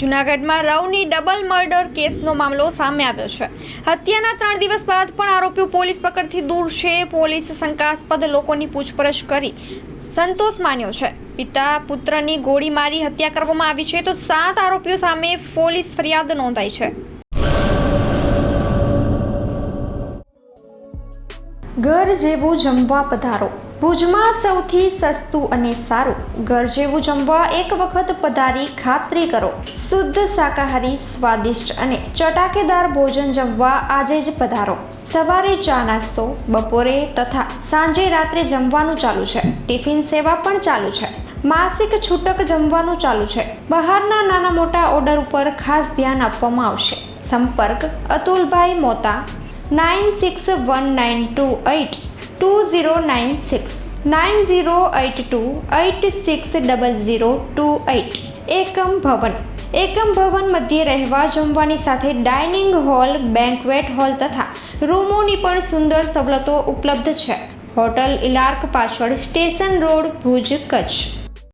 જૂનાગઢમાં રવની double murder કેસનો મામલો સામે આવ્યો છે. હત્યાના ત્રણ દિવસ બાદ પણ આરોપીઓ પોલીસ પકડથી દૂર છે. પોલીસ શંકાસ્પદ લોકોની પૂછપરછ કરી સંતોષ માન્યો છે. પિતા પુત્રની ગોળી મારી હત્યા કરવામાં આવી છે તો સાત આરોપીઓ સામે પોલીસ ફરિયાદ નોંધાઈ છે. ઘર જેવું જમવા પધારો. ભુજમાં સૌથી સસ્તું અને સારું. ઘર જેવું જમવા એક વખત પધારી ખાતરી કરો. શુદ્ધ શાકાહારી, સ્વાદિષ્ટ અને ચટાકેદાર ભોજન જમવા આજે જ પધારો. સવારે ચા નાસ્તો, બપોરે તથા સાંજે રાત્રે જમવાનું ચાલુ છે. ટિફિન સેવા પણ ચાલુ છે. માસિક છૂટક જમવાનું ચાલુ છે. બહારના નાના મોટા ઓર્ડર ઉપર ખાસ ધ્યાન આપવામાં આવશે. સંપર્ક Atulbhai Mota nine six one nine two eight two zero nine six nine zero eight two eight six double zero two eight એકમ ભવન. એકમ ભવન મધ્યે રહેવા જમવાની સાથે ડાઇનિંગ હોલ, બેન્કવેટ હોલ તથા રૂમોની પણ સુંદર સવલતો ઉપલબ્ધ છે. હોટલ ઇલાર્ક પાછળ સ્ટેશન રોડ ભુજ કચ્છ.